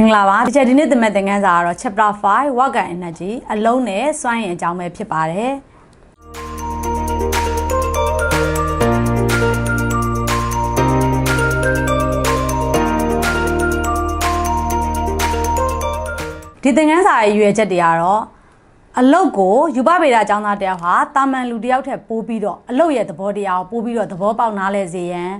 မင်္ဂလာပါဒီချက်ဒီနေ့သင်မဲ့သင်ခန်းစာကတော့ chapter 5 work and energy အလုံးနဲ့စွမ်းရည်အကြောင်းပဲဖြစ်ပါတယ်ဒီသင်ခန်းစာရဲ့ရွယ်ချက်တွေကတော့အလုတ်ကိုယူပဗေဒအကြောင်းသားတယောက်ဟာတာမန်လူတယောက်ထက်ပိုးပြီးတော့အလုတ်ရဲ့သဘောတရားကိုပိုးပြီးတော့သဘောပေါက်နားလည်စေရန်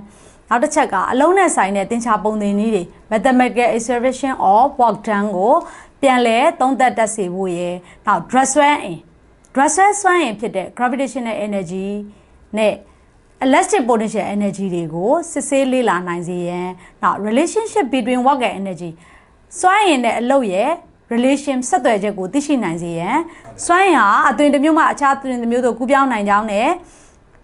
နောက်တစ်ချက်ကအလုံးနဲ့ဆိုင်တဲ့သင်္ချာပုံသင်နည်းတွေ mathematical observation of work done ကိုပြန်လဲသုံးသပ်တတ်စေဖို့ရယ်နောက် dress swain dress swain ဖြစ်တဲ့ gravitational energy နဲ့ elastic potential energy တွေကိုစစ်ဆေးလေ့လာနိုင်စေရန်နောက် relationship between work and energy စွမ်းရည်နဲ့အလုပ်ရဲ့ relation ဆက်သွယ်ချက်ကိုသိရှိနိုင်စေရန်စွမ်းရည်ဟာအသွင်တစ်မျိုးမှအခြားအသွင်တစ်မျိုးသို့ကူးပြောင်းနိုင်ကြောင်းနဲ့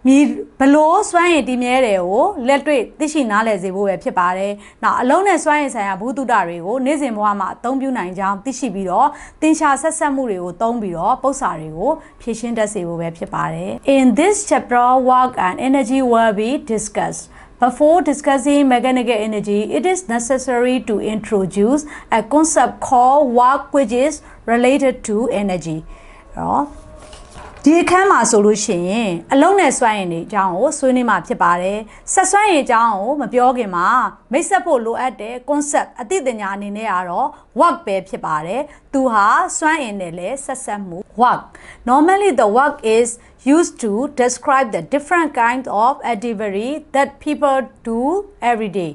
မြည်ဘလို့စွမ်းရည်တည်မြဲတယ်ကိုလက်တွေ့သိရှိနားလည်စေဖို့ပဲဖြစ်ပါတယ်။နောက်အလုံးနဲ့စွမ်းရည်ဆိုင်ရာဘူးတုဒတွေကိုနေ့စဉ်ဘဝမှာအသုံးပြုနိုင်ကြောင်းသိရှိပြီးတော့သင်္ချာဆက်ဆက်မှုတွေကိုသုံးပြီးတော့ပု္ပ္ပာတွေကိုဖြည့်ရှင်းတတ်စေဖို့ပဲဖြစ်ပါတယ်။ In this chapter work and energy will be discussed Before discussing mechanical energy, it is necessary to introduce a concept called work which is related to energy. တော့ ဒီအခန်းမှာဆိုလို့ရှိရင်အလုံးနဲ့စွမ်းရည်နေအကြောင်းကိုဆွေးနွေးမှာဖြစ်ပါတယ်။ဆက်စွမ်းရည်အကြောင်းကိုမပြောခင်မှာမိတ်ဆက်ဖို့လိုအပ်တဲ့ concept အသိပညာအနေနဲ့ကတော့ work ပဲဖြစ်ပါတယ်။သူဟာစွမ်းရည်နဲ့လည်းဆက်ဆက်မှု work. Normally the work is used to describe the different kinds of activity that people do every day.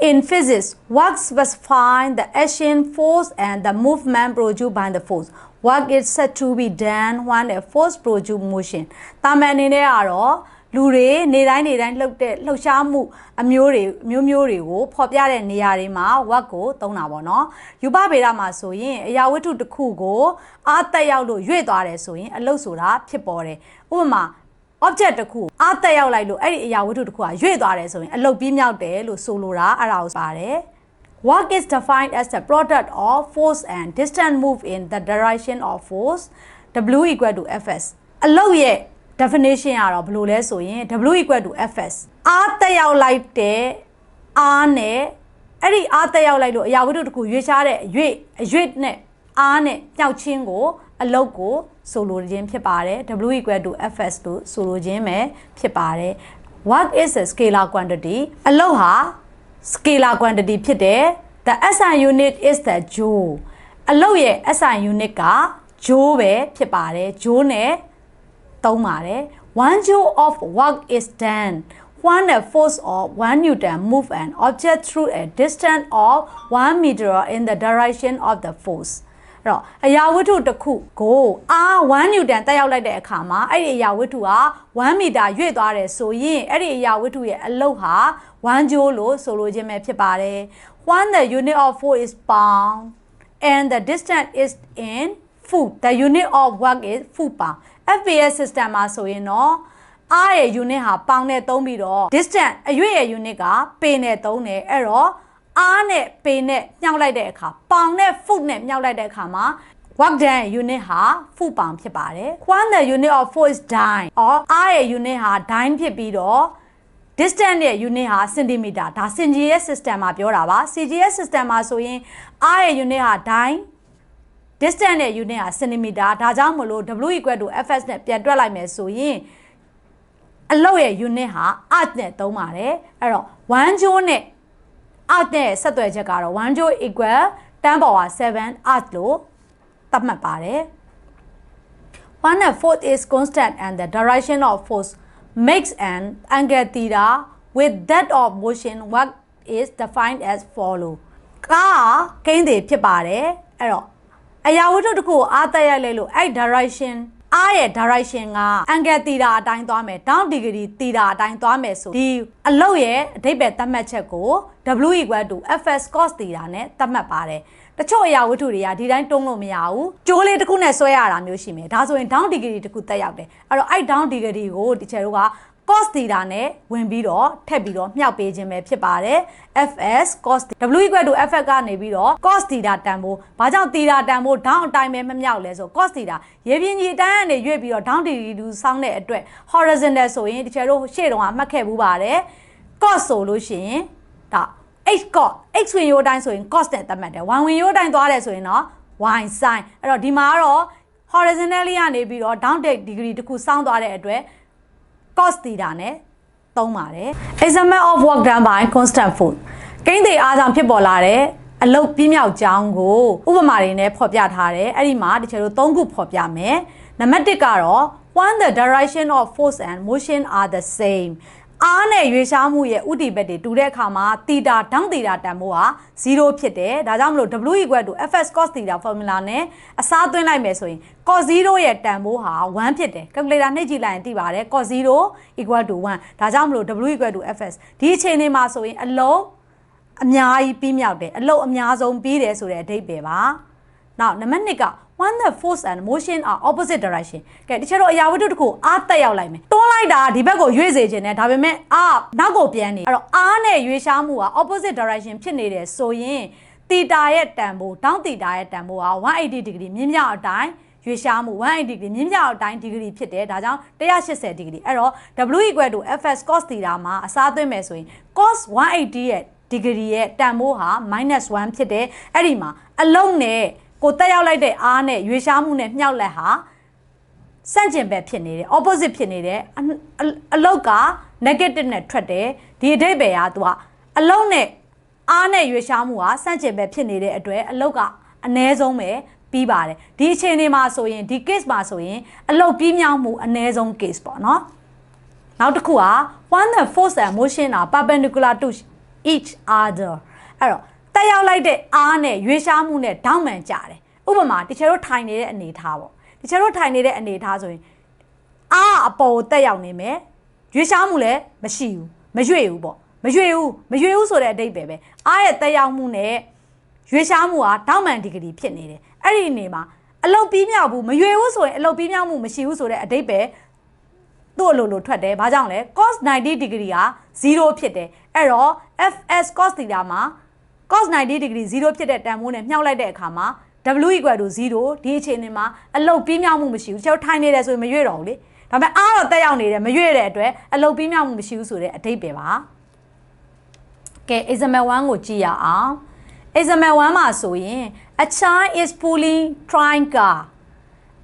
In physics, work specifies the action, force, and the movement produced by the force. Work is said to be done when a force produces motion. တာမန်အနေနဲ့ကတော့လူတွေနေတိုင်းနေတိုင်းလှုပ်တဲ့လှုပ်ရှားမှုအမျိုးတွေမျိုးမျိုးတွေကိုဖော်ပြတဲ့နေရာတွေမှာ work ကိုသုံးတာပေါ့နော်။ယူပဗေဒမှာဆိုရင်အရာဝတ္ထုတစ်ခုကိုအားတက်ရောက်လို့ရွေ့သွားတယ်ဆိုရင်အလုပ်ဆိုတာဖြစ်ပေါ်တယ်။ဥပမာ object တစ်ခုအားတက်ရောက်လိုက်လို့အဲ့ဒီအရာဝတ္ထုတစ်ခုကရွေ့သွားတယ်ဆိုရင်အလုပ်ပြီးမြောက်တယ်လို့ဆိုလိုတာအဲ့ဒါကိုပါတယ် Work is defined as the product of force and distance move in the direction of force W equal to Fs အလုပ်ရဲ့ definition ကတော့ဘယ်လိုလဲဆိုရင် W equal to Fs အားတက်ရောက်လိုက်တဲ့အားနဲ့အဲ့ဒီအားတက်ရောက်လိုက်လို့အရာဝတ္ထုတစ်ခုရွေ့ရှားတဲ့အရွေ့အရွေ့နဲ့အားနဲ့ပျောက်ချင်းကို အလုတ်ကိုဆိုလိုခြင်းဖြစ်ပါတယ် W equal to Fs လို့ဆိုလိုခြင်းပဲဖြစ်ပါတယ် Work is a scalar quantity အလုတ်ဟာ scalar quantity ဖြစ်တယ် The SI unit is the joule အလုတ်ရဲ့ SI unit က joule ပဲဖြစ်ပါတယ် joule နဲ့သုံးပါတယ်1 joule of work is done when a force of 1 newton move an object through a distance of 1 meter in the direction of the force အဲ့တော့အရာဝတ္ထုတစ်ခုကိုအား1 newton တက်ရောက်လိုက်တဲ့အခါမှာအဲ့ဒီအရာဝတ္ထုဟာ1 meter ရွေ့သွားတယ်ဆိုရင်အဲ့ဒီအရာဝတ္ထုရဲ့အလုပ်ဟာ1 joule လို့ဆိုလိုခြင်းပဲဖြစ်ပါတယ် when the unit of force is pound and the distance is in foot the unit of work is foot pound FPS system မှာဆိုရင်တော့အားရဲ့ unit ဟာပေါင်နဲ့သုံးပြီးတော့ distance အရွေ့ရဲ့ unit ကပေနဲ့သုံးတယ်အဲ့တော့ အားနဲ့ပေနဲ့မြှောက်လိုက်တဲ့အခါပေါင်နဲ့ foot နဲ့မြှောက်လိုက်တဲ့အခါမှာ work done unit ဟာ foot pound ဖြစ်ပါတယ် when the unit of force is dyne or အားရဲ့ unit ဟာ dyne ဖြစ်ပြီးတော့ distance ရဲ့ unit ဟာ centimeter ဒါ CGS system မှာပြောတာပါ CGS system မှာဆိုရင်အားရဲ့ unit ဟာ dyne distance ရဲ့ unit ဟာ centimeter ဒါကြောင့်မလို့ W equal to fs နဲ့ပြန်တွက်လိုက်မယ်ဆိုရင်အလုပ်ရဲ့ unit ဟာ arc နဲ့သုံးပါတယ်အဲ့တော့1 joule နဲ့ arc နဲ့ဆက်သွယ်ချက်ကတော့1 joule equal 10 power 7 arc လို့သတ်မှတ်ပါတယ် One and fourth is constant and the direction of force makes an angle theta with that of motion what is defined as follow ကားကိန်းတွေဖြစ်ပါတယ်အဲ့တော့အရာဝတ္ထုတစ်ခုကိုအားတက်ရိုက်လဲလို့အဲ့ direction အားရဲ့ direction က angle theta အတိုင်းသွားမယ် down degree theta အတိုင်းသွားမယ်ဆိုဒီအလုတ်ရဲ့အဓိပ္ပာယ်သတ်မှတ်ချက်ကို W equal to fs cos theta နဲ့သတ်မှတ်ပါတယ်တချို့အရာဝတ္ထုတွေကဒီတိုင်းတုံးလို့မရဘူးကျိုးလေးတစ်ခုနဲ့ဆွဲရတာမျိုးရှိမယ်ဒါဆိုရင် down degree တစ်ခုတက်ရောက်တယ်အဲ့တော့အဲ့ down degree ကိုဒီချေတို့က cos theta နဲ့ဝင်ပြီးတော့ထပ်ပြီးတော့မြှောက်ပေးခြင်းပဲဖြစ်ပါတယ် fs cos w equal to fx ကနေပြီးတော့ cos theta တန်ဖိုးဘာကြောင့် theta တန်ဖိုး down အတိုင်းပဲမမြောက်လဲဆို cos theta ရေပြင်းကြီးအတိုင်းကနေရွေ့ပြီးတော့ down degree တူဆောင်းတဲ့အတွက် horizontal ဆိုရင်ဒီချေတို့ရှေ့တုန်းကမှတ်ခဲ့ဘူးပါတယ် cos ဆိုလို့ရှိရင်ဒါ h cos x ဝင်ရိုးအတိုင်းဆိုရင် cos နဲ့သတ်မှတ်တယ် y ဝင်ရိုးအတိုင်းသွားတယ်ဆိုရင်တော့ y sin အဲ့တော့ဒီမှာကတော့ horizontally ကနေပြီးတော့ down degree တစ်ခုစောင်းသွားတဲ့အတွက် cos theta နဲ့သုံးပါတယ် example of work done by constant force ကိန်းသေးအားကြောင့်ဖြစ်ပေါ်လာတဲ့အလုတ်ပြင်းမြောက်ကြောင်းကိုဥပမာတွေနဲ့ဖော်ပြထားတယ်အဲ့ဒီမှာတချို့သုံးခုဖော်ပြမယ်နံပါတ်1ကတော့ when the direction of force and motion are the same အားနဲ့ရွေးရှားမှုရဲ့ဥတီဘက်တွေတူတဲ့အခါမှာတီတာဒေါင်းတီတာတန်ဖိုးဟာ0ဖြစ်တယ်ဒါကြောင့်မလို့ w equal to fs cos theta formula နဲ့အစားသွင်းလိုက်မယ်ဆိုရင် cos 0ရဲ့တန်ဖိုးဟာ1ဖြစ်တယ် calculator နှိပ်ကြည့်လိုက်ရင်သိပါတယ် cos 0 equal to 1ဒါကြောင့်မလို့ w equal to fs ဒီအချိန်လေးမှာဆိုရင်အလုံးအများကြီးပြီးမြောက်တယ်အလုံးအများဆုံးပြီးတယ်ဆိုတဲ့အဓိပ္ပာယ်ပါနောက်နံပါတ်2က when the force and motion are opposite direction ကဲတချို့တော့အရာဝတ္ထုတစ်ခုအားတက်ရောက်လိုက်မယ်တွန်းလိုက်တာဒီဘက်ကိုရွေ့စေခြင်းနဲ့ဒါပေမဲ့အာနောက်ကိုပြန်နေအဲ့တော့အားနဲ့ရွေ့ရှားမှုက opposite direction ဖြစ်နေတယ်ဆိုရင်တီတာရဲ့တန်ဖိုးတောင်းတီတာရဲ့တန်ဖိုးက180 degree မြင်းမြောက်အတိုင်းရွေးရှားမှု180 degree မြင်းမြောက်အတိုင်း degree ဖြစ်တယ်ဒါကြောင့်180 degree အဲ့တော့ w equal to fs cos theta မှာအစားသွင်းမယ်ဆိုရင် cos 180ရဲ့ degree ရဲ့တန်ဖိုးဟာ -1 ဖြစ်တယ်အဲ့ဒီမှာအလုံးနဲ့ ကိုတက်ရောက်လိုက်တဲ့အားနဲ့ရွေးရှားမှုနဲ့မြှောက်လက်ဟာစန့်ကျင်ဘက်ဖြစ်နေတယ် opposite ဖြစ်နေတယ်အအအလုတ်က negative နဲ့ထွက်တယ်ဒီအဓိပ္ပာယ်ကသူကအလုတ်နဲ့အားနဲ့ရွေးရှားမှုကစန့်ကျင်ဘက်ဖြစ်နေတဲ့အတွက်အလုတ်ကအ ਨੇ ဆုံးပဲပြီးပါတယ်ဒီအချိန်လေးမှာဆိုရင်ဒီ case မှာဆိုရင်အလုတ်ပြီးမြောက်မှုအ ਨੇ ဆုံး case ပေါ့နော်နောက်တစ်ခုက when the force and motion are perpendicular to each other အဲ့တော့ တက်ရောက်လိုက်တဲ့အားနဲ့ရွေးရှားမှုနဲ့ဒေါင်းမှန်ကြတယ်ဥပမာတချို့တို့ထိုင်နေတဲ့အနေထားပေါ့တချို့တို့ထိုင်နေတဲ့အနေထားဆိုရင်အားအပေါ်ကိုတက်ရောက်နေမယ်ရွေးရှားမှုလည်းမရှိဘူးမရွေ့ဘူးပေါ့မရွေ့ဘူးမရွေ့ဘူးဆိုတဲ့အတိတ်ပဲပဲအားရဲ့တက်ရောက်မှုနဲ့ရွေးရှားမှုကဒေါင်းမှန်ဒီဂရီဖြစ်နေတယ်အဲ့ဒီအနေမှာအလုတ်ပြီးမြောက်ဘူးမရွေ့ဘူးဆိုရင်အလုတ်ပြီးမြောက်မှုမရှိဘူးဆိုတဲ့အတိတ်ပဲသူ့အလိုလိုထွက်တယ်။ဘာကြောင့်လဲ cos 90 degree က0ဖြစ်တယ်။အဲ့တော့ fs cos theta မှာ cos 90 degree 0ဖြစ်တဲ့တန်ဖိုးနဲ့မြှောက်လိုက်တဲ့အခါမှာ w equal to 0ဒီအခြေအနေမှာအလုတ်ပြီးမြောက်မှုမရှိဘူး။ကျွန်တော်ထိုင်နေတယ်ဆိုရင်မရွေ့တော့ဘူးလေ။ဒါပေမဲ့အားတော့တက်ရောက်နေတယ်မရွေ့တဲ့အတွက်အလုတ်ပြီးမြောက်မှုမရှိဘူးဆိုတဲ့အဓိပ္ပာယ်ပါ။ကဲ example 1ကိုကြည့်ရအောင်။ example 1မှာဆိုရင် a child is pulling train car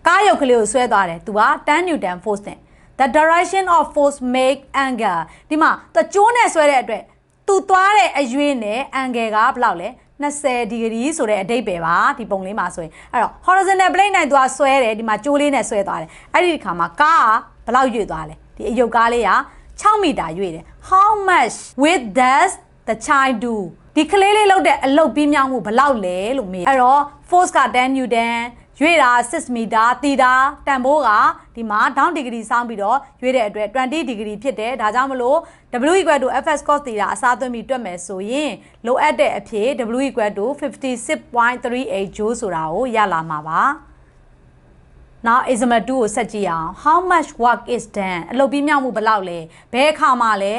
ကားရုပ်ကလေးကိုဆွဲသွားတယ်သူက10 newton force နဲ့ the direction of force make angle ဒီမှာသူကျိုးနဲ့ဆွဲတဲ့အတွက် သူသွားတဲ့အရွေးနဲ့ angle ကဘယ်လောက်လဲ20 degree ဆိုတဲ့အဓိပ္ပာယ်ပါဒီပုံလေးမှာဆိုရင်အဲ့တော့ horizontal plane နဲ့သူကဆွဲတယ်ဒီမှာကျိုးလေးနဲ့ဆွဲသွားတယ်အဲ့ဒီခါမှာကားကဘယ်လောက်ရွေ့သွားလဲဒီအယုတ်ကားလေးက6မီတာရွေ့တယ် how much with does the child do ဒီကလေးလေးလောက်တဲ့အလုတ်ပြီးမြောက်မှုဘယ်လောက်လဲလို့မေးအဲ့တော့ force က10 newton ရွေ့တာ6မီတာတီတာတန်ဖိုးကဒီမှာ down degree စောင်းပြီးတော့ရွေ့တဲ့အတွက်20 degree ဖြစ်တယ်ဒါကြောင့်မလို့ w equal to fs cos theta အစားသွင်းပြီးတွက်မယ်ဆိုရင်လိုအပ်တဲ့အဖြစ် w equal to 56.38 joule ဆိုတာကိုရလာမှာပါ now example 2ကိုဆက်ကြည့်အောင် how much work is done အလုပ်ပြီးမြောက်မှုဘယ်လောက်လဲဘယ်အခါမှာလဲ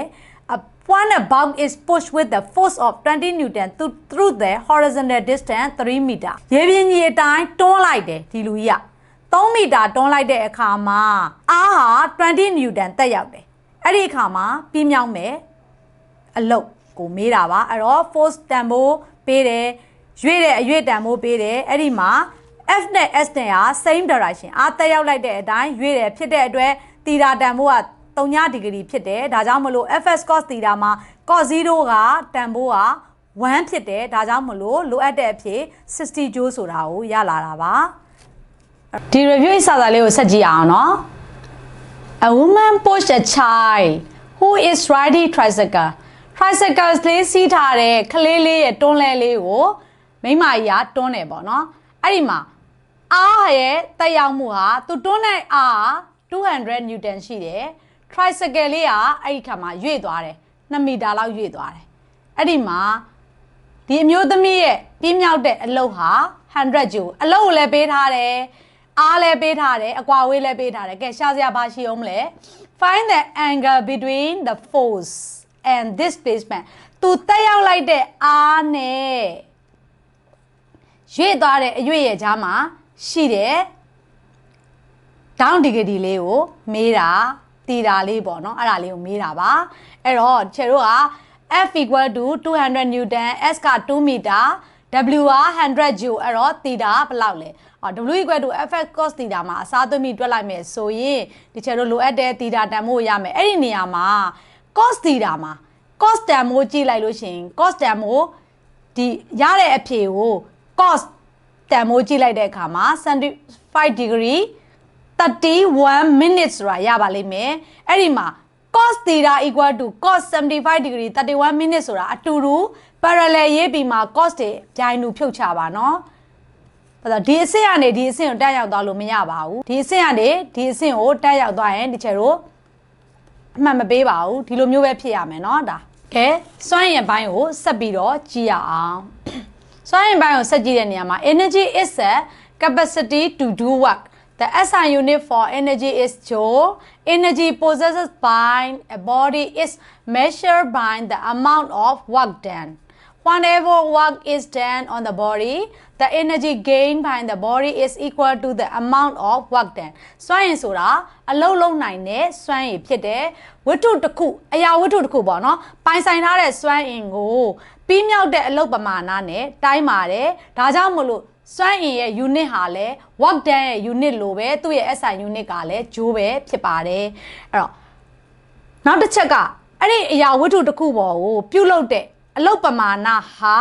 a point above is pushed with the force of 20 newton through, through the horizontal distance 3 meter ရေပြင်ကြီးအတိုင်းတွန်းလိုက်တယ်ဒီလူကြီးက3မီတာတွန်းလိုက်တဲ့အခါမှာအားဟာ20 newton တက်ရောက်တယ်အဲ့ဒီအခါမှာပြီးမြောက်မယ်အလုတ်ကိုမေးတာပါအဲ့တော့ force တန်ဖိုးပေးတယ်ရွေ့တဲ့အရွေ့တန်ဖိုးပေးတယ်အဲ့ဒီမှာ F နဲ့ S နဲ့က same direction အားတက်ရောက်လိုက်တဲ့အတိုင်းရွေ့တယ်ဖြစ်တဲ့အတွက်တီတာတန်ဖိုးက 3ဒီဂရီဖြစ်တယ်ဒါကြောင့်မလို့ FS cos တီတာမှာ cos 0ကတန်ဖိုးက1ဖြစ်တယ်ဒါကြောင့်မလို့လိုအပ်တဲ့အဖြစ်60 joule ဆိုတာကိုရလာတာပါဒီ review စာသားလေးကိုဆက်ကြည့်အောင်နော် A woman pushed a child who is riding tricycle tricycle လေးစီးထားတဲ့ကလေးလေးရဲ့တွန်းလဲလေးကိုမိမကြီးကတွန်းတယ်ပေါ့နော်အဲ့ဒီမှာအားရဲ့တက်ရောက်မှုဟာသူတွန်းတဲ့အား200 newton ရှိတယ် tricycle လေးကအဲ့ဒီခါမှာရွေ့သွားတယ်2မီတာလောက်ရွေ့သွားတယ်အဲ့ဒီမှာဒီအမျိုးသမီးရဲ့ပြင်းမြောက်တဲ့အလုပ်ဟာ100 joule အလုပ်ကိုလည်းပေးထားတယ်အားလည်းပေးထားတယ်အကွာဝေးလည်းပေးထားတယ်ကဲရှားစရာဘာရှိအောင်မလဲ find the angle between the force and displacement သူတက်ရောက်လိုက်တဲ့အားနဲ့ရွေ့သွားတဲ့အရွေ့ရဲ့ကြားမှာရှိတဲ့ down degree လေးကိုမေးတာ တီတာလေးပေါ့နော်အဲ့ဒါလေးကိုမေးတာပါအဲ့တော့ချေတို့က F equal to 200 newton S က2 meter W က100 joule အဲ့တော့ theta ဘယ်လောက်လဲအော် W equal to fx cos theta မှာအစားသွင်းပြီးတွက်လိုက်မယ်ဆိုရင်ဒီချက်တို့လိုအပ်တဲ့ theta တန်ဖိုးရမယ်အဲ့ဒီနေရာမှာ cos theta မှာ cos တန်ဖိုးကြည့်လိုက်လို့ရှိရင် cos တန်ဖိုးဒီရတဲ့အဖြေကို cos တန်ဖိုးကြည့်လိုက်တဲ့အခါမှာ75 degree 31 minutes ဆိုတာရပါလိမ့်မယ်အဲ့ဒီမှာ cos theta equal to cos 75 degree 31 minutes ဆိုတာအတူတူ parallel ရေးပြီးမှ cos တွေပြိုင်တူဖြုတ်ချပါနော်အဲ့တော့ဒီအဆင့်ကနေဒီအဆင့်ကိုတက်ရောက်သွားလို့မရပါဘူးဒီအဆင့်ကနေဒီအဆင့်ကိုတက်ရောက်သွားရင်ဒီချက်တို့အမှန်မပေးပါဘူးဒီလိုမျိုးပဲဖြစ်ရမယ်เนาะဒါကဲစွမ်းရင်ဘိုင်းကိုဆက်ပြီးတော့ကြည့်ရအောင်စွမ်းရင်ဘိုင်းကိုဆက်ကြည့်တဲ့နေရာမှာ energy is a capacity to do work the SI unit for energy is joule energy possessed by a body is measured by the amount of work done whenever work is done on the body the energy gained by the body is equal to the amount of work done စွမ်းရည်ဆိုတာအလုံးလုံးနိုင်တဲ့စွမ်းရည်ဖြစ်တဲ့ဝတ္ထုတစ်ခုအရာဝတ္ထုတစ်ခုပေါ့နော်ပိုင်ဆိုင်ထားတဲ့စွမ်းအင်ကိုပြီးမြောက်တဲ့အလုပ်ပမာဏနဲ့တိုင်းပါတယ်ဒါကြောင့်မလို့ စွမ်းအင်ရဲ့ unit ဟာလည်း work done ရဲ့ unit လိုပဲသူ့ရဲ့ SI unit ကလည်းဂျိုးပဲဖြစ်ပါတယ်အဲ့တော့နောက်တစ်ချက်ကအဲ့ဒီအရာဝတ္ထုတစ်ခုပေါ်ကိုပြုတ်လုတဲ့အလုပ်ပမာဏဟာ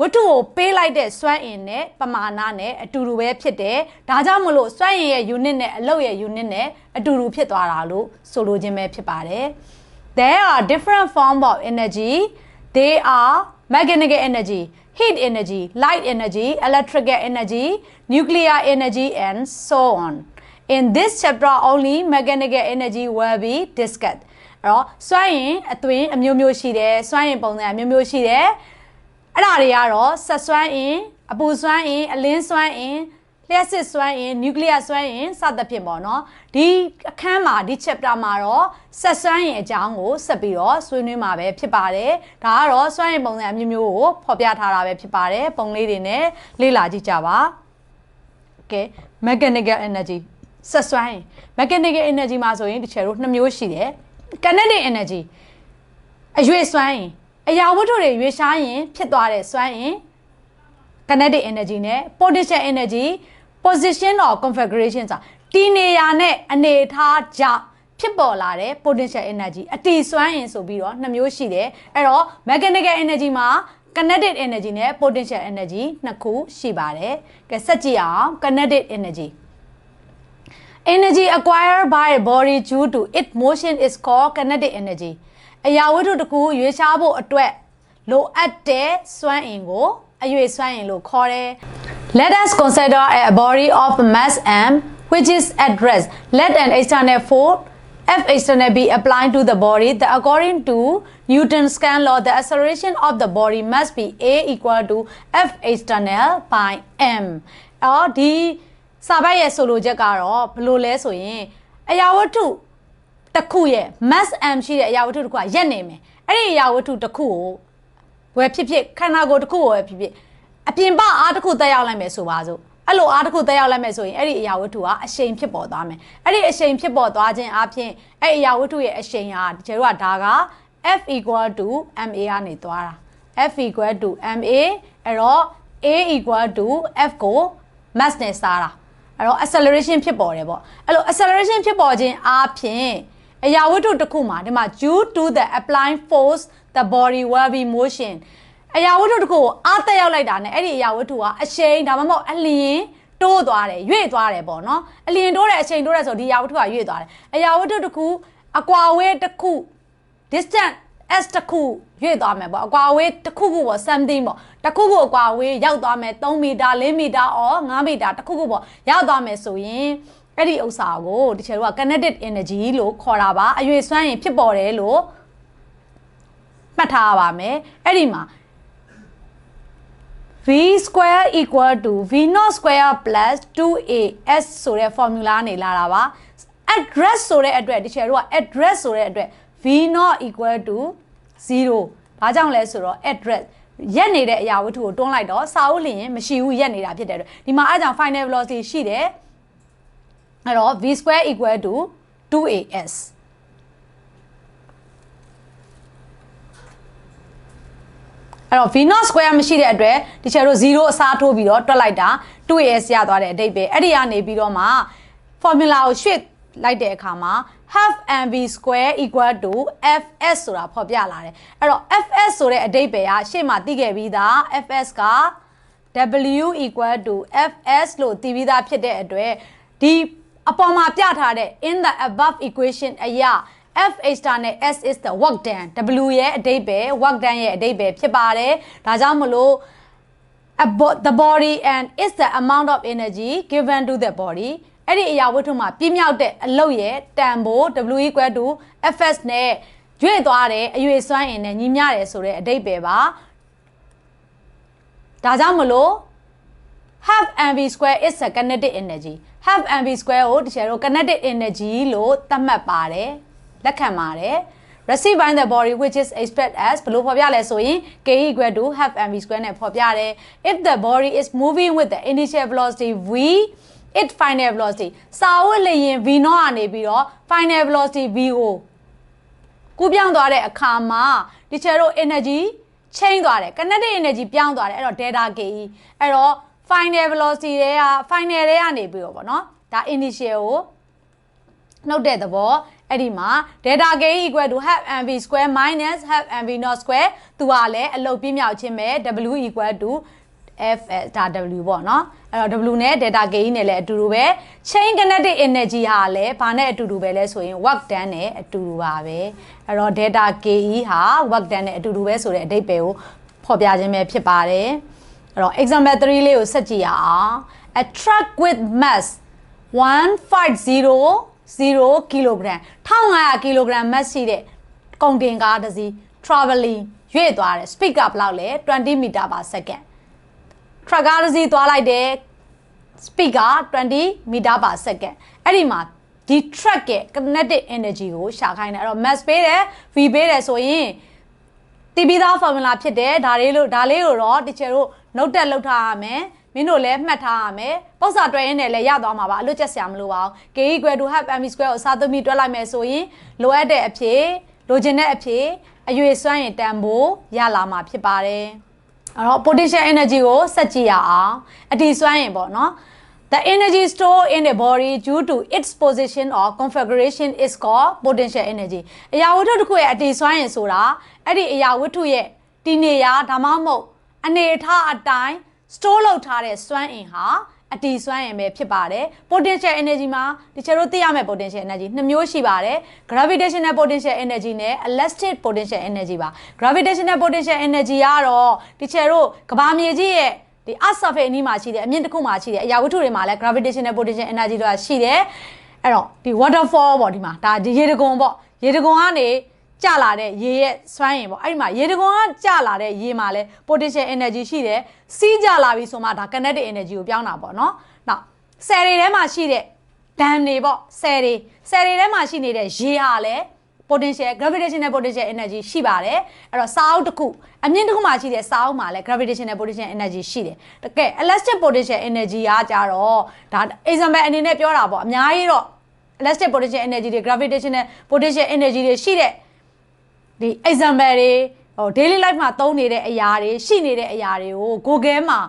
ဝတ္ထုကိုပေးလိုက်တဲ့စွမ်းအင်နဲ့ပမာဏနဲ့အတူတူပဲဖြစ်တယ်။ဒါကြောင့်မလို့စွမ်းအင်ရဲ့ unit နဲ့အလုပ်ရဲ့ unit နဲ့အတူတူဖြစ်သွားတာလို့ဆိုလိုခြင်းပဲဖြစ်ပါတယ်။ There are different form of energy. They are mechanical energy, heat energy, light energy, electrical energy, nuclear energy and so on. In this chapter only mechanical energy will be discussed. အဲ့တော့စွမ်းရင်အသွင်အမျိုးမျိုးရှိတယ်စွမ်းရင်ပုံစံအမျိုးမျိုးရှိတယ်အဲ့ဒါတွေကတော့ဆက်စွမ်းအင်အပူစွမ်းအင်အလင်းစွမ်းအင် လျှက်စစ်စွမ်းအင်နျူကလ িয়ার စွမ်းအင်စသဖြင့်ပေါ့နော်ဒီအခန်းမှာဒီ chapter မှာတော့ဆက်စွမ်းအင်အကြောင်းကိုဆက်ပြီးတော့ဆွေးနွေးမှာပဲဖြစ်ပါတယ်ဒါကတော့စွမ်းအင်ပုံစံအမျိုးမျိုးကိုဖော်ပြထားတာပဲဖြစ်ပါတယ်ပုံလေးတွေနဲ့လေ့လာကြည့်ကြပါကဲ mechanical energy ဆက်စွမ်းအင် mechanical energy မှာဆိုရင်ဒီချက်တို့နှစ်မျိုးရှိတယ် kinetic energy အရွေစွမ်းရင်အရာဝတ္ထုတွေရွေရှားရင်ဖြစ်သွားတဲ့စွမ်းရင် kinetic energy နဲ့ potential energy position or configuration ဆိုတာတီနေရာနဲ့အနေအထားကြောင့်ဖြစ်ပေါ်လာတဲ့ potential energy အတီစွမ်းရင်ဆိုပြီးတော့နှစ်မျိုးရှိတယ်အဲ့တော့ mechanical energy မှာ kinetic energy နဲ့ potential energy နှစ်ခုရှိပါတယ်ကဲဆက်ကြည့်အောင် kinetic energy energy acquired by a body due to its motion is called kinetic energy အရာဝတ္ထုတစ်ခုရွေးရှားဖို့အတွက်လိုအပ်တဲ့စွမ်းအင်ကိုအရွေစွမ်းအင်လို့ခေါ်တယ် Let us consider a body of mass m which is at rest let an external force F external be applied to the body that according to Newton's second law the acceleration of the body must be a equal to F external by m အော်ဒီစာပိုက်ရဲ့ဆိုလိုချက်ကတော့ဘယ်လိုလဲဆိုရင်အရာဝတ္ထုတစ်ခုရဲ့ mass m ရှိတဲ့အရာဝတ္ထုတစ်ခုကရက်နေမယ်အဲ့ဒီအရာဝတ္ထုတစ်ခုကိုဝယ်ဖြစ်ဖြစ်ခန္ဓာကိုယ်တစ်ခုကိုဝယ်ဖြစ်ဖြစ် အပြင်ပအားတစ်ခုတက်ရောက်လိုက်မယ်ဆိုပါစို့အဲ့လိုအားတစ်ခုတက်ရောက်လိုက်မယ်ဆိုရင်အဲ့ဒီအရာဝတ္ထုကအရှိန်ဖြစ်ပေါ်သွားမယ်အဲ့ဒီအရှိန်ဖြစ်ပေါ်သွားခြင်းအပြင်အဲ့ဒီအရာဝတ္ထုရဲ့အရှိန်ဟာကျတို့ကဒါက F equal to ma ကနေသွားတာ F equal to ma အဲ့တော့ a equal to f ကို mass နဲ့စားတာအဲ့တော့ acceleration ဖြစ်ပေါ်တယ်ပေါ့အဲ့လို acceleration ဖြစ်ပေါ်ခြင်းအပြင်အရာဝတ္ထုတစ်ခုမှာဒီမှာ due to the applying force the body will be motion အရာဝတ္ထုတစ်ခုကိုအားတက်ရောက်လိုက်တာ ਨੇ အဲ့ဒီအရာဝတ္ထုကအရှိန်ဒါမှမဟုတ်အလျင်တိုးသွားတယ်ရွေ့သွားတယ်ပေါ့နော်အလျင်တိုးတယ်အချိန်တိုးတယ်ဆိုဒီအရာဝတ္ထုကရွေ့သွားတယ်အရာဝတ္ထုတစ်ခုအကွာဝေးတစ်ခု distance s တစ်ခုရွေ့သွားမယ်ပေါ့အကွာဝေးတစ်ခုခုပေါ့ something ပေါ့တစ်ခုခုအကွာဝေးရောက်သွားမယ်3မီတာ4မီတာအော်5မီတာတစ်ခုခုပေါ့ရောက်သွားမယ်ဆိုရင်အဲ့ဒီဥစ္စာကိုတချို့က kinetic energy လို့ခေါ်တာပါအရွေစွမ်းရင်ဖြစ်ပေါ်တယ်လို့မှတ်ထားပါမယ်အဲ့ဒီမှာ v square equal to v naught square plus 2as ဆိုတဲ့ formula နေလာတာပါ address ဆိုတဲ့အတွက်ဒီချေတို့က address ဆိုတဲ့အတွက် v naught equal to 0ဘာကြောင့်လဲဆိုတော့ address ရက်နေတဲ့အရာဝတ္ထုကိုတွန်းလိုက်တော့စာအုပ်လျင်မရှိဘူးရက်နေတာဖြစ်တဲ့အတွက်ဒီမှာအဲကြောင့် final velocity ရှိတယ်အဲ့တော့ v square equal to 2as အဲ့တော့ v not square မရှိတဲ့အတွက်ဒီချက်တို့0အစားထိုးပြီးတော့တွက်လိုက်တာ 2as ရသွားတဲ့အဓိပ္ပာယ်အဲ့ဒီကနေပြီးတော့မှ formula ကိုရွှေ့လိုက်တဲ့အခါမှာ half mv square equal to fs ဆိုတာဖော်ပြလာတယ်အဲ့တော့ fs ဆိုတဲ့အဓိပ္ပာယ်ကရှေ့မှာသိခဲ့ပြီးသား fs က w equal to fs လို့သိပြီးသားဖြစ်တဲ့အတွက်ဒီအပေါ်မှာပြထားတဲ့ in the above equation အရာ F H star နဲ့ S is the work done W ရဲ့အဓိပ္ပာယ် work done ရဲ့အဓိပ္ပာယ်ဖြစ်ပါတယ်ဒါကြောင့်မလို့ about the body and is the amount of energy given to the body အဲ့ဒီအရာဝတ္ထုမှာပြင်းမြောက်တဲ့အလုပ်ရဲ့တန်ဖိုး W equal to Fs နဲ့ရွေ့သွားတဲ့အရွေစွမ်းအင်နဲ့ညီမျှတယ်ဆိုတဲ့အဓိပ္ပာယ်ပါဒါကြောင့်မလို့ half mv square is a kinetic energy half mv square ကိုတချို့တို့ kinetic energy လို့သတ်မှတ်ပါတယ် လက်ခံပါတယ် receive by the body which is expressed as ဘယ်လိုဖော်ပြလဲဆိုရင် k equal to half mv square နဲ့ဖော်ပြတယ် if the body is moving with the initial velocity v it final velocity စာဝတ်လျင် v 0ကနေပြီးတော့ final velocity v ကိုကူးပြောင်းသွားတဲ့အခါမှာဒီချေတို့ energy change သွားတယ် kinetic energy ပြောင်းသွားတယ်အဲ့တော့ delta ke အဲ့တော့ final velocity တွေက final တွေကနေပြီးတော့ဗောနော်ဒါ initial ကိုနှုတ်တဲ့သဘော အဲ့ဒီမှာ delta k equal to half mv square minus half mv not square သူကလည်းအလုပ်ပြင်းမြောက်ခြင်းပဲ w equal to f ဒါ w ပေါ့နော်အဲ့တော့ w နဲ့ delta k နဲ့လည်းအတူတူပဲ chain kinetic energy ဟာလည်းဘာနဲ့အတူတူပဲလဲဆိုရင် work done နဲ့အတူတူပါပဲအဲ့တော့ delta k ဟာ work done နဲ့အတူတူပဲဆိုတဲ့အဓိပ္ပာယ်ကိုဖော်ပြခြင်းပဲဖြစ်ပါတယ်အဲ့တော့ example 3လေးကိုဆက်ကြည့်ရအောင် a truck with mass 150 kg 1500 kg mass ရှိတဲ့ကုန်တင်ကားတစ်စီး traveling ရွေ့သွားတယ် speed ကဘယ်လောက်လဲ20 meter per second truck ကားတစ်စီးသွားလိုက်တယ် speed က20 meter per second အဲ့ဒီမှာဒီ truck ရဲ့ kinetic energy ကိုရှာခိုင်းတယ်အဲ့တော့ mass ပေးတယ် v ပေးတယ်ဆိုရင်တည်ပြီးသား formula ဖြစ်တယ်ဒါလေးလို့ဒါလေးကိုတော့ teacher တို့ note တက်လုပ်ထားရမယ် မင်းတို့လည်းမှတ်ထားရမယ်ပု္ပ္ပစာတွဲရင်းနဲ့လည်းရသွားမှာပါအလွတ်ချက်ဆရာမလိုပါဘူး k equal to half m square ကိုအစားသုံးပြီးတွက်လိုက်မယ်ဆိုရင်လိုအပ်တဲ့အဖြစ်လိုချင်တဲ့အဖြစ်အရွေစွမ်းရင်တန်ဖိုးရလာမှာဖြစ်ပါတယ်အဲ့တော့ potential energy ကိုစက်ကြည့်ရအောင်အတီစွမ်းရင်ပေါ့နော် The energy stored in the body due to its position or configuration is called potential energy. အရာဝတ္ထုတစ်ခုရဲ့အတည်စွမ်းရင်ဆိုတာအဲ့ဒီအရာဝတ္ထုရဲ့တည်နေရာဒါမှမဟုတ်အနေအထားအတိုင်း store လုပ်ထားတဲ့စွမ်းအင်ဟာအတည်စွမ်းအင်ပဲဖြစ်ပါတယ် potential energy မှာဒီချက်တို့သိရမယ့် potential energy နှစ်မျိုးရှိပါတယ် gravitational potential energy နဲ့ elastic potential energy ပါ gravitational potential energy ကတော့ဒီချက်တို့ကဘာမြေကြီးရဲ့ဒီ earth surface အနီးမှာရှိတယ်အမြင့်တစ်ခုမှာရှိတယ်အရာဝတ္ထုတွေမှာလည်း gravitational potential energy တို့ရှိတယ်အဲ့တော့ဒီ waterfall ပေါ့ဒီမှာဒါရေတံခွန်ပေါ့ရေတံခွန်ကနေ ကျလာတဲ့ရေရဲ့စွမ်းရည်ပေါ့အဲ့ဒီမှာရေတံခွန်ကကျလာတဲ့ရေမှာလဲ potential energy ရှိတယ်စီးကျလာပြီဆိုမှဒါ kinetic energy ကိုပြောင်းတာပေါ့နော်နောက်ဆယ်တွေထဲမှာရှိတဲ့ဒဏ်တွေပေါ့ဆယ်တွေဆယ်တွေထဲမှာရှိနေတဲ့ရေဟာလဲ potential gravitational potential energy ရှိပါတယ်အဲ့တော့စာအုပ်တစ်ခုအမြင့်တစ်ခုမှာရှိတဲ့စာအုပ်မှာလည်း gravitational potential energy ရှိတယ်တကယ် elastic potential energy ကကြတော့ဒါ example အနေနဲ့ပြောတာပေါ့အများကြီးတော့ elastic potential energy တွေ gravitational potential energy တွေရှိတဲ့ ဒီ example တွေဟို daily life မှာသုံးနေတဲ့အရာတွေရှိနေတဲ့အရာတွေကို Google မှာ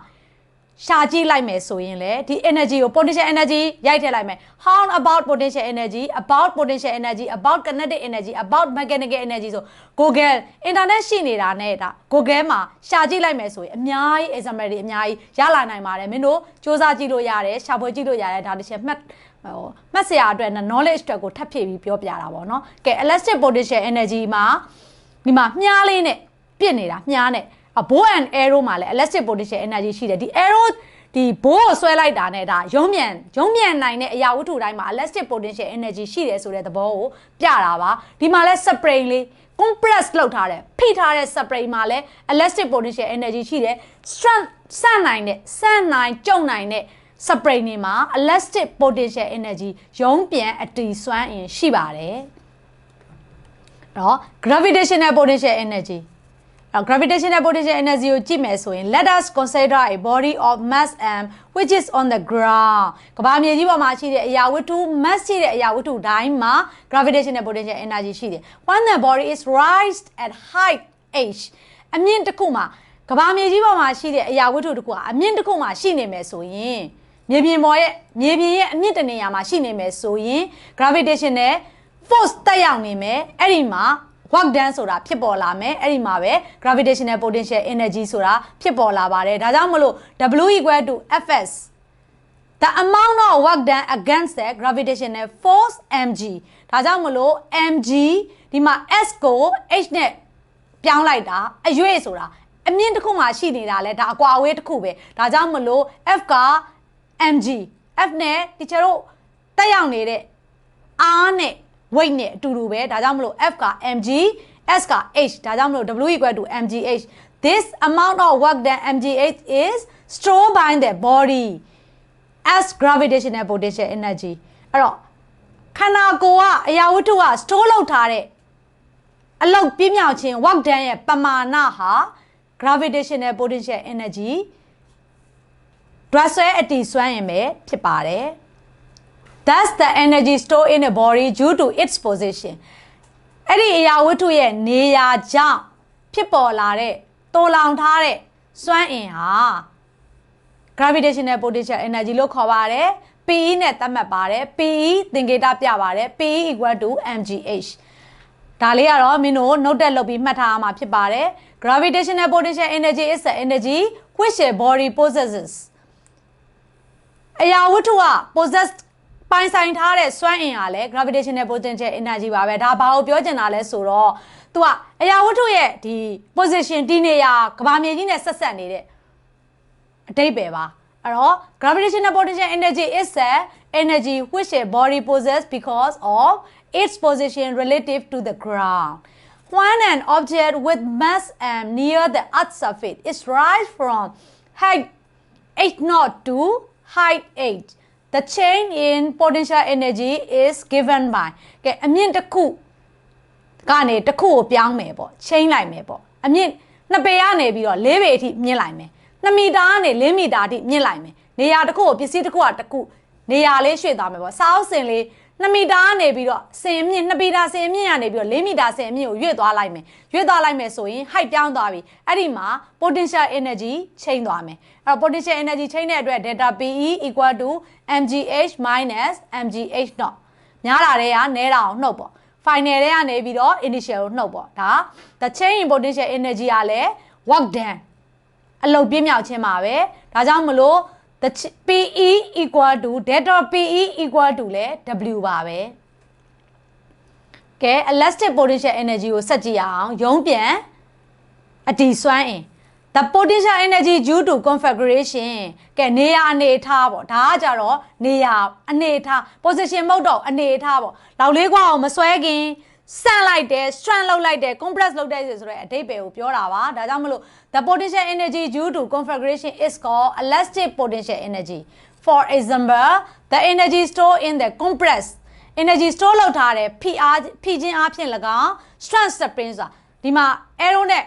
ရှာကြည့်လိုက်မယ်ဆိုရင်လေဒီ energy ကို potential energy ရိုက်ထည့်လိုက်မယ် how about potential energy about potential energy about kinetic energy about mechanical energy ဆို Google internet ရှိနေတာနဲ့ဒါ Google မှာရှာကြည့်လိုက်မယ်ဆိုရင်အများကြီး example တွေအများကြီးရလာနိုင်ပါတယ်မင်းတို့စူးစမ်းကြည့်လို့ရတယ်ရှာဖွေကြည့်လို့ရတယ်ဒါတစ်ချက်မှတ် ဟိုမှတ်စရာအတွက် knowledge အတွက်ကိုထပ်ဖြည့်ပြီးပြောပြတာပေါ့နော်ကဲ elastic potential energy မှာဒီမှာမြားလေးနဲ့ပြစ်နေတာမြားနဲ့ bow and arrow မှာလည်း elastic potential energy ရှိတယ်ဒီ arrow ဒီဘိုးကိုဆွဲလိုက်တာနဲ့ဒါရုံးမြန်ရုံးမြန်နိုင်တဲ့အရာဝတ္ထုတိုင်းမှာ elastic potential energy ရှိတယ်ဆိုတဲ့သဘောကိုပြတာပါဒီမှာလဲ spring လေး compress လုပ်ထားတယ်ဖိထားတဲ့ spring မှာလဲ elastic potential energy ရှိတယ် strength ဆန့်နိုင်တဲ့ဆန့်နိုင်ကြုံနိုင်တဲ့ spring တွေမှာ elastic potential energy ရုံးပြန်အတီစွမ်းအင်ရှိပါတယ်တော့ gravitational potential energy အဲ့ gravitational potential energy ကိုကြည့်မယ်ဆိုရင် let us consider a body of mass m which is on the ground ကမ္ဘာမြေကြီးပေါ်မှာရှိတဲ့အရာဝတ္ထု mass ရှိတဲ့အရာဝတ္ထုတိုင်းမှာ gravitational potential energy ရှိတယ် when the body is raised at height h အမြင့်တစ်ခုမှာကဘာမြေကြီးပေါ်မှာရှိတဲ့အရာဝတ္ထုတစ်ခုကအမြင့်တစ်ခုမှာရှိနေမယ်ဆိုရင် မြေပြင်ပေါ်ရဲ့မြေပြင်ရဲ့အမြင့်တစ်နေရာမှာရှိနေမယ်ဆိုရင် gravitational force တက်ရောက်နေမယ်အဲ့ဒီမှာ work done ဆိုတာဖြစ်ပေါ်လာမယ်အဲ့ဒီမှာပဲ gravitational potential energy ဆိုတာဖြစ်ပေါ်လာပါတယ်ဒါကြောင့်မလို့ W equal to Fs the amount of work done against the gravitational force mg ဒါကြောင့်မလို့ mg ဒီမှာ s ကို h နဲ့ပြောင်းလိုက်တာအရွေ့ဆိုတာအမြင့်တစ်ခုမှရှိနေတာလဲဒါအကွာအဝေးတစ်ခုပဲဒါကြောင့်မလို့ f က mg f နဲ့တချို့တို့တက်ရောက်နေတဲ့ r နဲ့ weight နဲ့အတူတူပဲဒါကြောင့်မလို့ f က mg s က h ဒါကြောင့်မလို့ w equal to mgh this amount of work done mgh is stored by the body as gravitational potential energy အဲ့တော့ခန္ဓာကိုယ်ကအရာဝတ္ထုက store လုပ်ထားတဲ့အလောက်ပြင်းမြောက်ခြင်း work done ရဲ့ပမာဏဟာ gravitational potential energy ဒရဆွဲအတီစွမ်းရင်ပဲဖြစ်ပါတယ် Thus the energy stored in a body due to its position အဲ့ဒီအရာဝတ္ထုရဲ့နေရာကြောင့်ဖြစ်ပေါ်လာတဲ့တိုးလောင်ထားတဲ့စွမ်းအင်ဟာ gravitational potential energy လို့ခေါ်ပါတယ် PE နဲ့သတ်မှတ်ပါတယ် PE သင်္ကေတပြပါတယ် PE equal to mgh ဒါလေးကတော့မင်းတို့ note တက်လုပ်ပြီးမှတ်ထားရမှာဖြစ်ပါတယ် gravitational potential energy is the energy which a body possesses အရာဝတ္ထုက possess ပိုင်ဆိုင်ထားတဲ့စွမ်းအင်ဟာလည်း gravitational potential energy ပါပဲဒါဘာကိုပြောချင်တာလဲဆိုတော့ तू ကအရာဝတ္ထုရဲ့ဒီ position ဒီနေရာကဘာမြေကြီးနဲ့ဆက်ဆက်နေတဲ့အတိတ်ပဲပါအဲ့တော့ gravitational potential energy is the energy which a body possess because of its position relative to the ground when an object with mass m near the earth's surface is rise from height 8 not to height 8 the change in potential energy is given by ကဲအမြင့်တစ်ခုကနေတစ်ခုကိုပြောင်းမယ်ပေါ့ချိန်လိုက်မယ်ပေါ့အမြင့်နှစ်ပေကနေပြီးတော့၄ပေအထိမြင့်လိုက်မယ်2မီတာကနေ4မီတာအထိမြင့်လိုက်မယ်နေရာတစ်ခုကိုပစ္စည်းတစ်ခုကတစ်ခုနေရာလေးရွှေ့သွားမယ်ပေါ့စာအုပ်စင်လေး 2မီတာကနေပြီးတော့စင်မြင့်2မီတာစင်မြင့်ကနေပြီးတော့4မီတာစင်မြင့်ကိုရွေ့သွားလိုက်မယ်ရွေ့သွားလိုက်မယ်ဆိုရင် height ပြောင်းသွားပြီအဲ့ဒီမှာ potential energy ချိန်သွားမယ်အဲ့တော့ potential energy ချိန်တဲ့အတွက် delta PE equal to mgh minus mgh not များတာတွေကနဲတာအောင်နှုတ်ပေါ့ final တွေကနေပြီးတော့ initial ကိုနှုတ်ပေါ့ဒါ the change in potential energy ကလည်း work done အလုပ်ပြင်းမြောက်ခြင်းပါပဲဒါကြောင့်မလို့ the PE equal to delta PE equal to လဲ W ပါပဲကဲ elastic potential energy ကိုဆက်ကြည့်ရအောင်ရုံးပြန်အတီစွမ်းအင် the potential energy due to configuration ကဲနေရာအနေထားပေါ့ဒါကကြတော့နေရာအနေထား position မဟုတ်တော့အနေထားပေါ့လောက်လေးกว่าအောင်မဆွဲခင် ဆန့်လိုက်တယ် strand လုပ်လိုက်တယ် compress လုပ်တဲ့ဆိုတော့အဓိပ္ပာယ်ကိုပြောတာပါဒါကြောင့်မလို့ the potential energy due to configuration is called elastic potential energy for example the energy stored in the compress energy store လုပ်ထားတဲ့ဖိအားဖိခြင်းအားဖြင့်၎င်း strand spring ဆိုတာဒီမှာ arrow နဲ့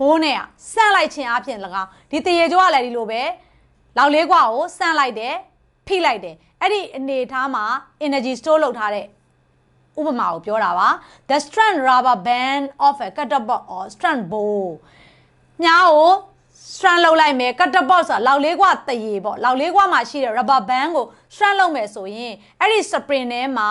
ဘိုးနဲ့อ่ะဆန့်လိုက်ခြင်းအပြင်၎င်းဒီတရေကြောကလည်းဒီလိုပဲလောက်လေးกว่าကိုဆန့်လိုက်တယ်ဖိလိုက်တယ်အဲ့ဒီအနေထားမှာ energy store လုပ်ထားတဲ့ ဥပမာကိုပြောတာပါ the strand rubber band of a catapult or strand bow ညောကို strand လောက်လိုက်မယ် catapult ဆိုတာလောက်လေးกว่าတရေပေါ့လောက်လေးกว่าမှာရှိတဲ့ rubber band ကို strand လောက်မယ်ဆိုရင်အဲ့ဒီ spring ထဲမှာ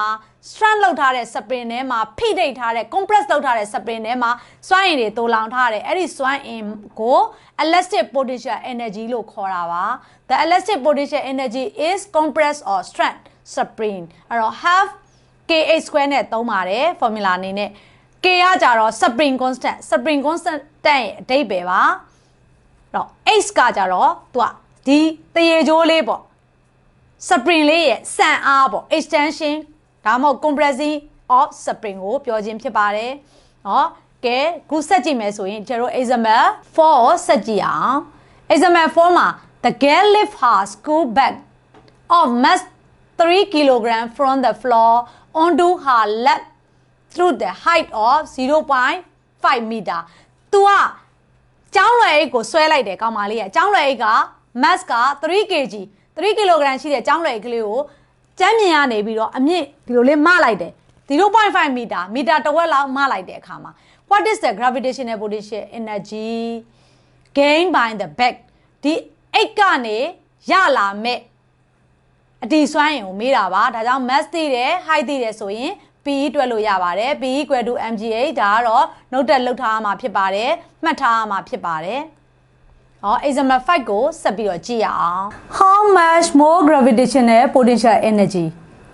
strand လောက်ထားတဲ့ spring ထဲမှာဖိတိတ်ထားတဲ့ compress လောက်ထားတဲ့ spring ထဲမှာစွမ်းအင်တွေတိုးလောင်ထားတယ်အဲ့ဒီစွမ်းအင်ကို elastic potential energy လို့ခေါ်တာပါ the elastic potential energy is compress or strand spring အဲ့တော့ half kh square နဲ့သုံးပါတယ် formula အနေနဲ့ k ကကြတော့ spring constant spring constant ရဲ့အဓိပ္ပာယ်ပါတော့ h ကကြတော့သူကဒီတရေကြိုးလေးပေါ့ spring လေးရဲ့ဆန်အားပေါ့ extension ဒါမှမဟုတ် compressing of spring ကိုပြောခြင်းဖြစ်ပါတယ်။ဟောကဲခုဆက်ကြည့်မယ်ဆိုရင်ကျတော့ example 4ကိုဆက်ကြည့်အောင် example 4မှာ the girl lift her school bag of mass 3 kg from the floor onto her lap through the height of 0.5 meter သူကကျောင်းလွယ်အိတ်ကိုဆွဲလိုက်တယ်ကောင်မလေးကကျောင်းလွယ်အိတ်က mass က 3 kg 3 kg ရှိတဲ့ကျောင်းလွယ်အိတ်ကလေးကိုကျမ်းမြင်ကနေပြီးတော့အမြင့်ဒီလိုလေးမလိုက်တယ်0.5 meter မီတာတစ်ဝက်လောက်မလိုက်တဲ့အခါမှာ what is the gravitational potential energy gain by the back ဒီ8ကနေရလာမဲ့ အတီစွမ်းရင်ကိုမေးတာပါဒါကြောင့် mass သိတယ် height သိတယ်ဆိုရင် PE တွက်လို့ရပါတယ် PE equal to mgh ဒါကတော့ note တက်လောက်ထားရမှာဖြစ်ပါတယ်မှတ်ထားရမှာဖြစ်ပါတယ်ဟော example 5ကိုဆက်ပြီးတော့ကြည့်ရအောင် how much more gravitational potential energy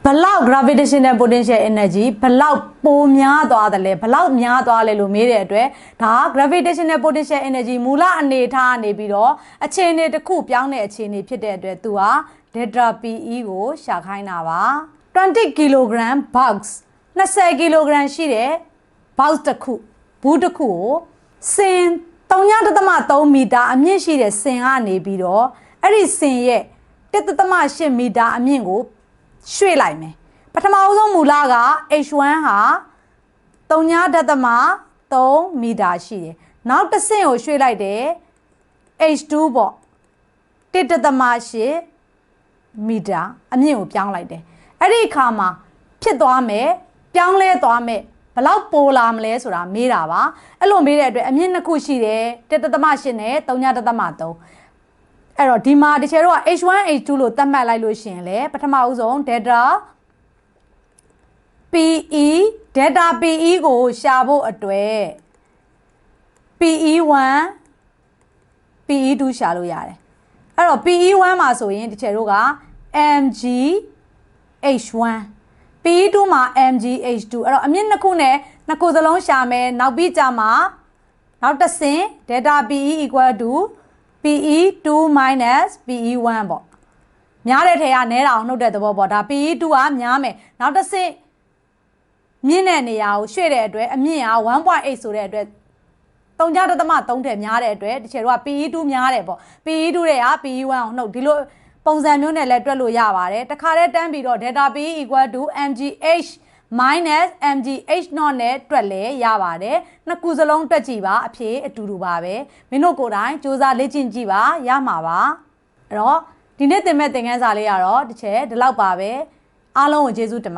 ဘလောက် gravitational potential energy ဘလောက်ပိုများသွားတယ်လဲဘလောက်များသွားလဲလို့မေးတဲ့အတွက်ဒါ gravitational potential energy မူလအနေထားကနေပြီးတော့အခြေအနေတစ်ခုပြောင်းတဲ့အခြေအနေဖြစ်တဲ့အတွက်သူဟာ delta PE ကိုရှာခိုင်းတာပါ20 kg box 20 kg ရှိတဲ့ box တစ်ခုဘူးတစ်ခုကိုစင်3.3မီတာအမြင့်ရှိတဲ့စင်ကနေပြီးတော့အဲ့ဒီစင်ရဲ့1.8မီတာအမြင့်ကိုရွှေ့လိုက်မယ်ပထမအဆုံးမူလက H1 ဟာ3.3မီတာရှိတယ်နောက်တစ်ဆင့်ကိုရွှေ့လိုက်တယ် H2 ပေါ့1.8 မီတာအမြင့်ကိုပြောင်းလိုက်တယ်အဲ့ဒီအခါမှာဖြစ်သွားမယ်ပြောင်းလဲသွားမယ်ဘယ်လောက်ပိုလာမလဲဆိုတာမေးတာပါအဲ့လိုမေးတဲ့အတွက်အမြင့်နှစ်ခုရှိတယ်1.8နဲ့3.3အဲ့တော့ဒီမှာတချို့တော့ H1 H2 လို့သတ်မှတ်လိုက်လို့ရှိရင်လေပထမဦးဆုံး data PE data PE ကိုရှာဖို့အတွက် PE1 PE2 ရှာလို့ရတယ်အဲ့တော့ PE1 မှာဆိုရင်တချို့တို့က MG H1 PE2 မှာ MG H2 အဲ့တော့အမြင့်နှစ်ခုနဲ့နှစ်ခုစလုံးရှာမယ်နောက်ပြီးကြမှာနောက်တစ်ဆင့် data PE equal to PE2 minus PE1 ပေါ့များတဲ့ထဲကနဲတာအောင်နှုတ်တဲ့သဘောပေါ့ဒါ PE2 ကများမယ်နောက်တစ်ဆင့်မြင့်တဲ့နေရာကိုရွှေ့တဲ့အတွက်အမြင့်က1.8ဆိုတဲ့အတွက်3.3ထက်များတဲ့အတွက်တချို့က PE2 များတယ်ပေါ့ PE2 တွေက PE1 အောင်နှုတ်ဒီလို ပုံစံမျိုးနဲ့လည်းတွက်လို့ရပါတယ်တခါတည်းတန်းပြီးတော့ data PE equal to mgh minus mgh not နဲ့တွက်လဲရပါတယ်နှစ်ခုစလုံးတွက်ကြည့်ပါအဖြေအတူတူပါပဲမင်းတို့ကိုယ်တိုင်စူးစမ်းလေ့ကျင့်ကြည့်ပါရမှာပါအဲ့တော့ဒီနေ့သင်မဲ့သင်ခန်းစာလေးကတော့တစ်ချက်ဒီလောက်ပါပဲအားလုံးကိုကျေးဇူးတင်ပါ